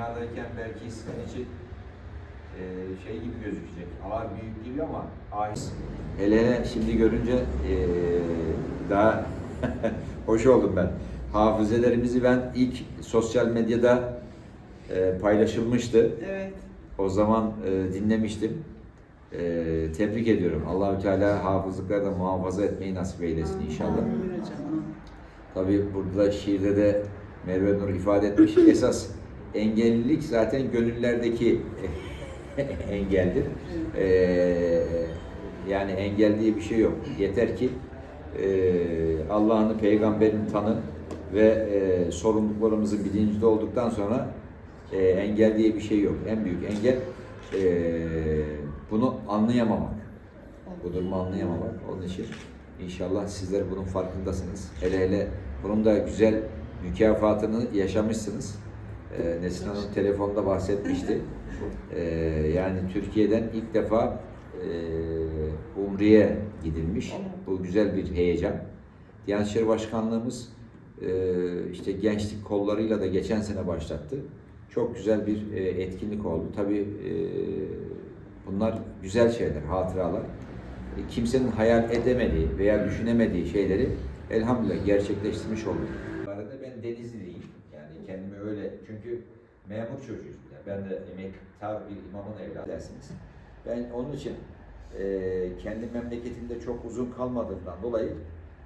dünyadayken belki sizin için e, şey gibi gözükecek. Ağır büyük gibi ama ahir. Hele şimdi görünce e, daha hoş oldum ben. Hafizelerimizi ben ilk sosyal medyada e, paylaşılmıştı. Evet. O zaman e, dinlemiştim. E, tebrik ediyorum. Allahü Teala hafızlıkları da muhafaza etmeyi nasip eylesin inşallah. Amin hocam. Tabii burada da şiirde de Merve Nur ifade etmiş. Esas engellilik zaten gönüllerdeki engeldir. Ee, yani engel diye bir şey yok. Yeter ki e, Allah'ını, peygamberini tanı ve e, sorumluluklarımızın bilincinde olduktan sonra e, engel diye bir şey yok. En büyük engel e, bunu anlayamamak. Bu durumu anlayamamak. Onun için inşallah sizler bunun farkındasınız. Hele hele bunun da güzel mükafatını yaşamışsınız. Ee, Nesin Hanım telefonda bahsetmişti. Ee, yani Türkiye'den ilk defa e, Umre'ye gidilmiş. Bu güzel bir heyecan. Diyanet İşleri Başkanlığımız e, işte gençlik kollarıyla da geçen sene başlattı. Çok güzel bir e, etkinlik oldu. Tabii e, bunlar güzel şeyler, hatıralar. E, kimsenin hayal edemediği veya düşünemediği şeyleri elhamdülillah gerçekleştirmiş olduk. Bu arada ben Denizliliyim. Çünkü memur çocuğuyuz. Yani ben de emektar bir imamın evladı dersiniz. Ben onun için e, kendi memleketimde çok uzun kalmadığımdan dolayı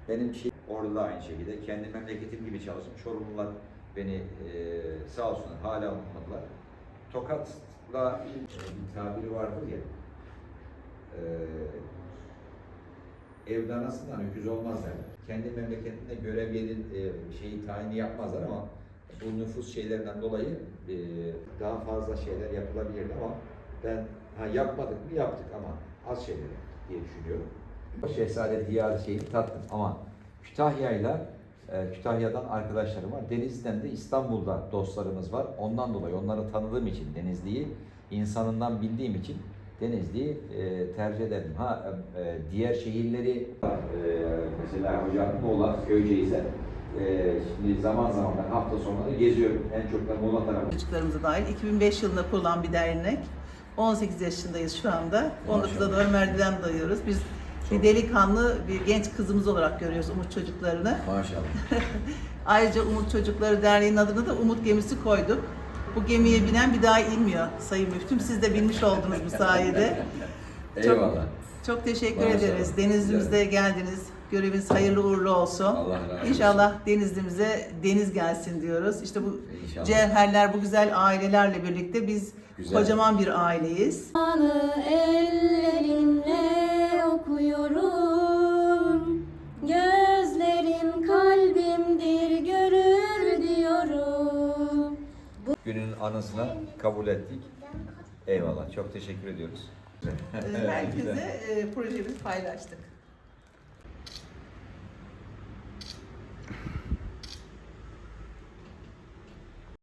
benim şey orada da aynı şekilde kendi memleketim gibi çalıştım. Çorumlular beni e, sağ olsunlar hala unutmadılar. Tokat'la e, bir tabiri vardır ya. E, evde anasından öküz olmaz derler. Kendi memleketinde görev yerin e, şeyi tayini yapmazlar ama bu nüfus şeylerinden dolayı e, daha fazla şeyler yapılabilirdi ama ben ha, yapmadık mı yaptık ama az şeyler diye düşünüyorum. Şehzade Diyar şeyini tattım ama Kütahya'yla e, Kütahya'dan arkadaşlarım var. Denizli'den de İstanbul'da dostlarımız var. Ondan dolayı onları tanıdığım için Denizli'yi insanından bildiğim için Denizli'yi e, tercih ederim. Ha e, diğer şehirleri e, mesela hocam Muğla, Köyceğiz'e e, şimdi zaman zaman ben hafta sonları geziyorum. En çok da Muğla tarafı. Çocuklarımıza dahil 2005 yılında kurulan bir dernek. 18 yaşındayız şu anda. 19'da Maşallah. doğru merdiven dayıyoruz. Biz bir delikanlı, bir genç kızımız olarak görüyoruz Umut çocuklarını. Maşallah. Ayrıca Umut Çocukları Derneği'nin adını da Umut Gemisi koyduk. Bu gemiye binen bir daha inmiyor Sayın Müftüm. Siz de bilmiş oldunuz bu sayede. Eyvallah. Çok teşekkür Maşallah. ederiz. Denizli'mizde geldiniz. Göreviniz hayırlı uğurlu olsun. Allah razı olsun. İnşallah Denizli'mize deniz gelsin diyoruz. İşte bu İnşallah. cevherler, bu güzel ailelerle birlikte biz Güzel. kocaman bir aileyiz. Anı ellerinle okuyorum Gözlerim kalbimdir görür diyorum Günün anısına kabul ettik. Eyvallah. Çok teşekkür ediyoruz. Ee, Herkese e, projemizi paylaştık.